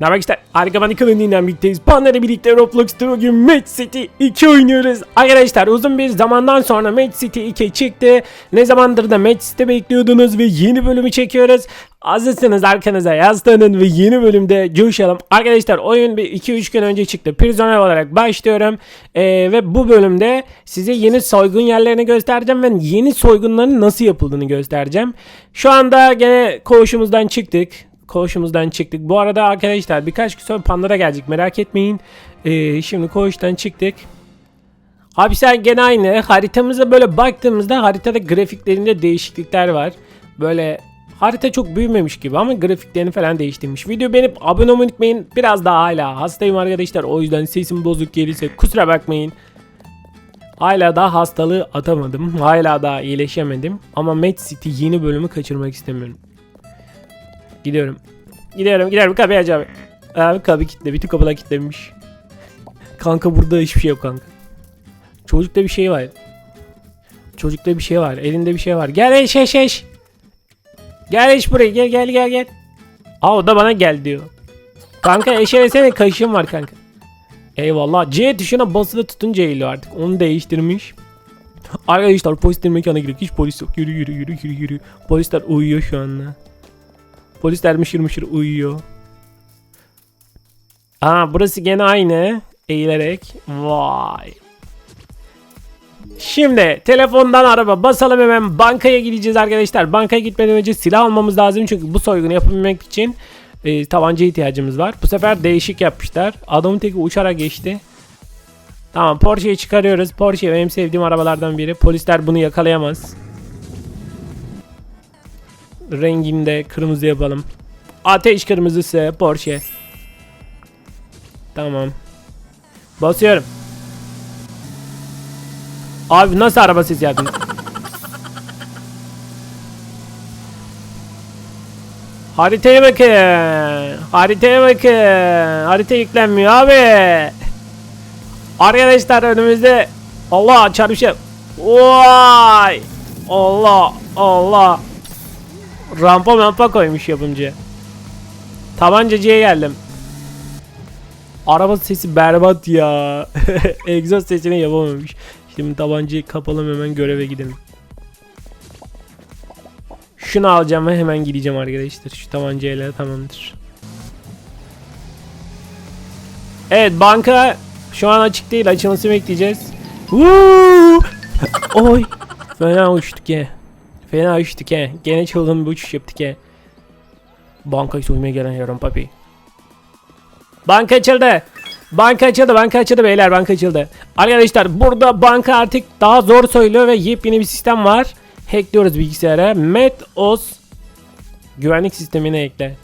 Haber işte harika ben kanalından birlikteyiz. Pandar'la birlikte Roblox'ta bugün Mad City 2 oynuyoruz. Arkadaşlar uzun bir zamandan sonra Mad City 2 çıktı. Ne zamandır da Mad City bekliyordunuz ve yeni bölümü çekiyoruz. Hazırsanız arkanıza yaslanın ve yeni bölümde coşalım. Arkadaşlar oyun bir 2-3 gün önce çıktı. Prisoner olarak başlıyorum. Ee, ve bu bölümde size yeni soygun yerlerini göstereceğim ve yeni soygunların nasıl yapıldığını göstereceğim. Şu anda gene koğuşumuzdan çıktık koğuşumuzdan çıktık. Bu arada arkadaşlar birkaç gün sonra Pandora gelecek merak etmeyin. Ee, şimdi koğuştan çıktık. Abi sen gene aynı. Haritamıza böyle baktığımızda haritada grafiklerinde değişiklikler var. Böyle harita çok büyümemiş gibi ama grafiklerini falan değiştirmiş. Video beğenip abone olmayı unutmayın. Biraz daha hala hastayım arkadaşlar. O yüzden sesim bozuk gelirse kusura bakmayın. Hala daha hastalığı atamadım. Hala daha iyileşemedim. Ama Mad City yeni bölümü kaçırmak istemiyorum. Gidiyorum. Gidiyorum gidiyorum kapıyı aç abi. Abi kapı kilitli. Bütün kapılar kilitlenmiş. Kanka burada hiçbir şey yok kanka. Çocukta bir şey var. Çocukta bir şey var. Elinde bir şey var. Gel eş eş eş. Gel eş buraya gel gel gel gel. Aa o da bana gel diyor. Kanka eşelesene kaşığım var kanka. Eyvallah. C tuşuna basılı tutunca eğiliyor artık. Onu değiştirmiş. Arkadaşlar polislerin mekana gidiyor. Hiç polis yok. Yürü yürü yürü yürü yürü. Polisler uyuyor şu anda. Polisler mışır mışır uyuyor. Aa burası gene aynı. Eğilerek. Vay. Şimdi telefondan araba basalım hemen bankaya gideceğiz arkadaşlar. Bankaya gitmeden önce silah almamız lazım çünkü bu soygunu yapabilmek için e, tabanca ihtiyacımız var. Bu sefer değişik yapmışlar. Adamın teki uçarak geçti. Tamam Porsche'yi çıkarıyoruz. Porsche benim sevdiğim arabalardan biri. Polisler bunu yakalayamaz. Rengini de kırmızı yapalım. Ateş kırmızısı Porsche. Tamam. Basıyorum. Abi nasıl araba sesi yaptın? Haritaya bakın. Haritaya bakın. Harita yüklenmiyor abi. Arkadaşlar önümüzde Allah çarpışım. Vay. Allah Allah. Rampa rampa koymuş yapımcı. Tabancacıya geldim. Araba sesi berbat ya. Egzoz sesini yapamamış. Şimdi tabancayı kapalım hemen göreve gidelim. Şunu alacağım ve hemen gideceğim arkadaşlar. Şu tabancayla tamamdır. Evet banka şu an açık değil. Açılmasını bekleyeceğiz. Woo! Oy. Fena uçtuk ya. Fena uçtuk ya. Gene çılgın bir uçuş yaptık ya. Bankayı soymaya gelen yarım papi. Banka açıldı. Banka açıldı, banka açıldı beyler, banka açıldı. Arkadaşlar burada banka artık daha zor soyuluyor ve yepyeni bir sistem var. Hackliyoruz bilgisayara. MetOS güvenlik sistemine ekle.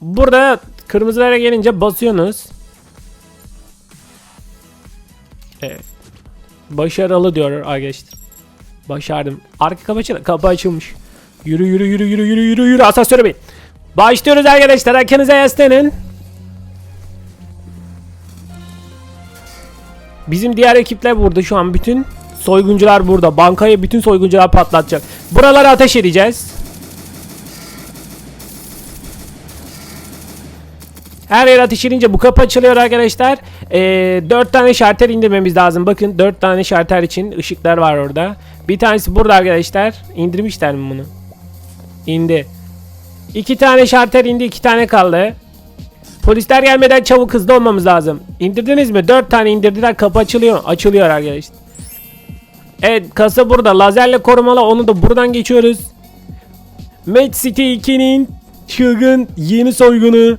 Burada kırmızılara gelince basıyorsunuz. Evet. Başarılı diyor arkadaşlar. Başardım. Arka kapı açıldı. Kapı açılmış. Yürü yürü yürü yürü yürü yürü yürü asansöre bin. Başlıyoruz arkadaşlar. Arkanıza yaslanın. Bizim diğer ekipler burada şu an bütün soyguncular burada. Bankaya bütün soyguncular patlatacak. Buraları ateş edeceğiz. Her yer ateş edince bu kapı açılıyor arkadaşlar. Ee, 4 tane şarter indirmemiz lazım. Bakın 4 tane şarter için ışıklar var orada. Bir tanesi burada arkadaşlar. İndirmişler mi bunu? İndi. 2 tane şarter indi 2 tane kaldı. Polisler gelmeden çabuk hızlı olmamız lazım. İndirdiniz mi? 4 tane indirdiler. Kapı açılıyor. Açılıyor arkadaşlar. Evet kasa burada. Lazerle korumalı. Onu da buradan geçiyoruz. Mad City 2'nin çılgın yeni soygunu.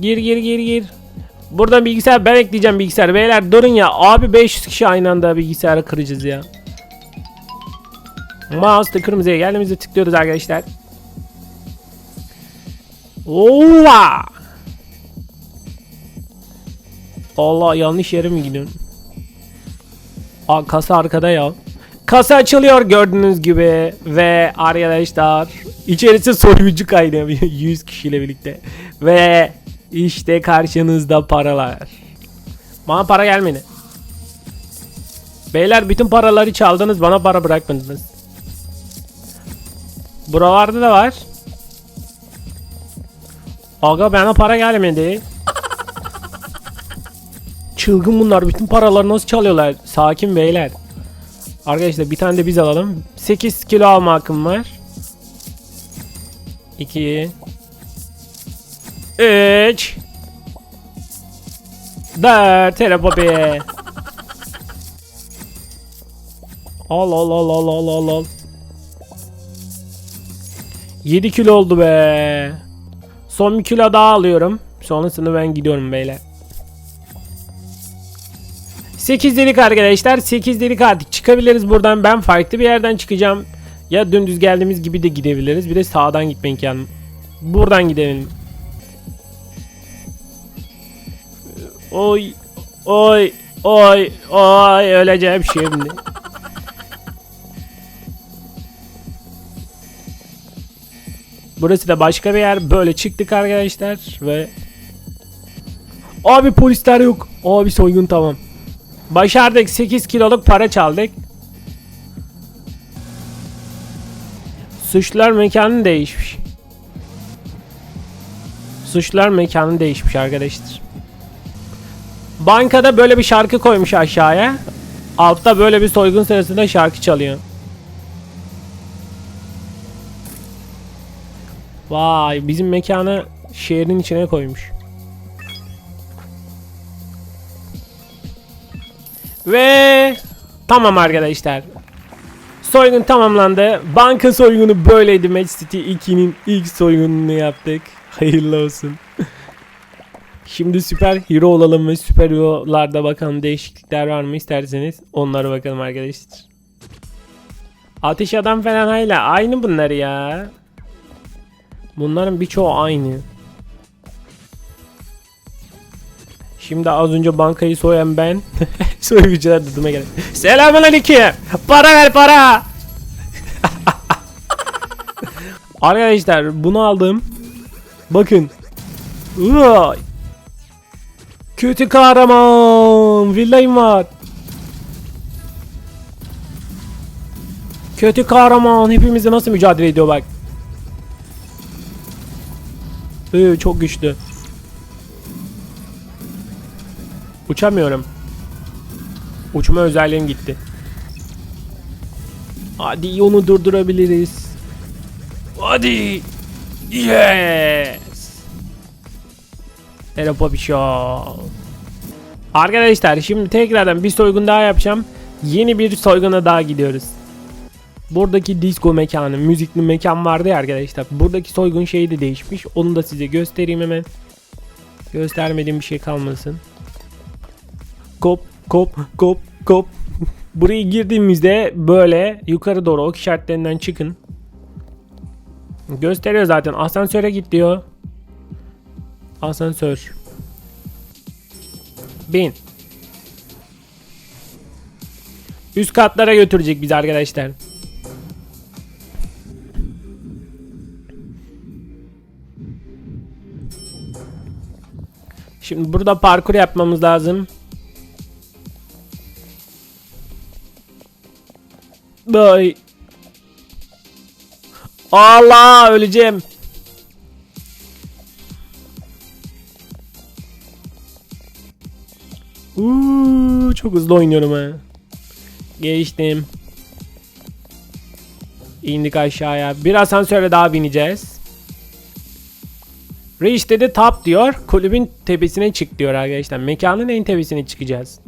Gir gir gir gir. Buradan bilgisayar ben ekleyeceğim bilgisayar. Beyler durun ya. Abi 500 kişi aynı anda bilgisayarı kıracağız ya. Mouse'da kırmızıya geldiğimizde tıklıyoruz arkadaşlar. Ova! Allah yanlış yere mi gidiyorsun? Aa, kasa arkada ya. Kasa açılıyor gördüğünüz gibi ve arkadaşlar içerisi soyucu kaynıyor 100 kişiyle birlikte ve işte karşınızda paralar. Bana para gelmedi. Beyler bütün paraları çaldınız bana para bırakmadınız. Buralarda da var. Aga bana para gelmedi. Çılgın bunlar. Bütün paraları nasıl çalıyorlar? Sakin beyler. Arkadaşlar bir tane de biz alalım. 8 kilo alma hakkım var. 2 3 4 Hele Bobby. Al al al al al al al. 7 kilo oldu be. Son bir kilo daha alıyorum. Sonrasında ben gidiyorum beyler. 8 delik arkadaşlar. 8 delik artık çıkabiliriz buradan. Ben farklı bir yerden çıkacağım. Ya dümdüz geldiğimiz gibi de gidebiliriz. Bir de sağdan gitme imkanı. Buradan gidelim. Oy oy oy oy öleceğim şimdi. Burası da başka bir yer. Böyle çıktık arkadaşlar ve Abi polisler yok. Abi soygun tamam. Başardık 8 kiloluk para çaldık. Suçlar mekanı değişmiş. Suçlar mekanı değişmiş arkadaşlar. Bankada böyle bir şarkı koymuş aşağıya. Altta böyle bir soygun sırasında şarkı çalıyor. Vay bizim mekanı şehrin içine koymuş. Ve tamam arkadaşlar. Soygun tamamlandı. Banka soygunu böyleydi. Match City 2'nin ilk soygununu yaptık. Hayırlı olsun. Şimdi süper hero olalım ve süper hero'larda bakalım değişiklikler var mı isterseniz onlara bakalım arkadaşlar. Ateş adam falan hala aynı bunlar ya. Bunların birçoğu aynı. Şimdi az önce bankayı soyan ben. Soygucular dıdıma geldi. Selamünaleyküm. Para ver para. Arkadaşlar bunu aldım. Bakın. Vay. Kötü kahraman. Villayım var. Kötü kahraman hepimizle nasıl mücadele ediyor bak. Ee, çok güçlü. Uçamıyorum. Uçma özelliğim gitti. Hadi onu durdurabiliriz. Hadi. Yes. Bir show. Arkadaşlar şimdi tekrardan bir soygun daha yapacağım. Yeni bir soyguna daha gidiyoruz. Buradaki disco mekanı, müzikli mekan vardı ya arkadaşlar. Buradaki soygun şeyi de değişmiş. Onu da size göstereyim hemen. Göstermediğim bir şey kalmasın. Kop kop kop kop. Buraya girdiğimizde böyle yukarı doğru ok işaretlerinden çıkın. Gösteriyor zaten. Asansöre git diyor. Asansör. Bin. Üst katlara götürecek bizi arkadaşlar. Şimdi burada parkur yapmamız lazım. Ay. Allah öleceğim. Uuu, çok hızlı oynuyorum ha. Geçtim. İndik aşağıya. Bir asansöre daha bineceğiz. Reach dedi top diyor. Kulübün tepesine çık diyor arkadaşlar. Mekanın en tepesine çıkacağız.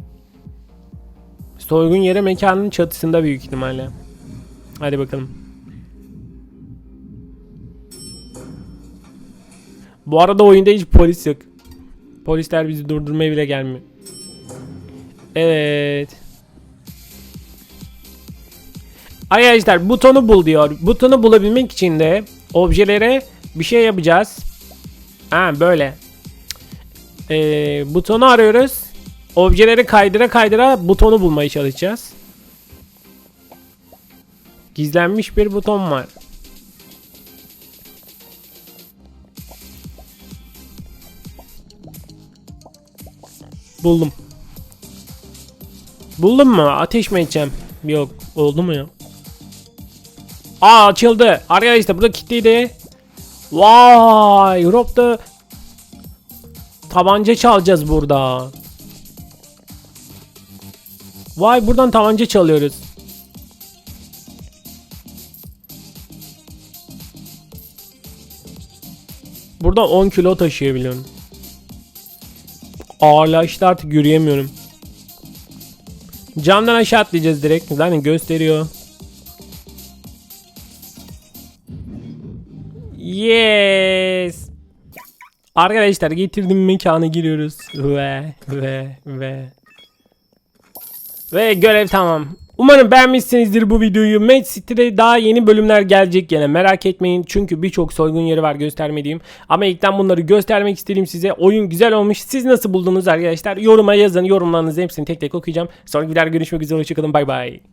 Soygun yeri mekanın çatısında büyük ihtimalle. Hadi bakalım. Bu arada oyunda hiç polis yok. Polisler bizi durdurmaya bile gelmiyor. Evet. Arkadaşlar butonu bul diyor. Butonu bulabilmek için de objelere bir şey yapacağız. Ha böyle. Ee, butonu arıyoruz. Objeleri kaydıra kaydıra butonu bulmaya çalışacağız. Gizlenmiş bir buton var. Buldum. Buldum mu? Ateş mi edeceğim? Yok. Oldu mu ya? Aa açıldı. Arkadaşlar burada kilitliydi. Vay. Europe'da tabanca çalacağız burada. Vay buradan tabanca çalıyoruz. Burada 10 kilo taşıyabiliyorum. Ağırlaştı artık yürüyemiyorum. Camdan aşağı atlayacağız direkt. Zaten gösteriyor. Yes. Arkadaşlar getirdiğim mekana giriyoruz. Ve ve ve. Ve görev tamam. Umarım beğenmişsinizdir bu videoyu. Mad City'de daha yeni bölümler gelecek gene. Merak etmeyin çünkü birçok soygun yeri var göstermediğim. Ama ilkten bunları göstermek istedim size. Oyun güzel olmuş. Siz nasıl buldunuz arkadaşlar? Yoruma yazın. Yorumlarınızı hepsini tek tek okuyacağım. Sonraki videoda görüşmek üzere. Hoşçakalın. Bay bay.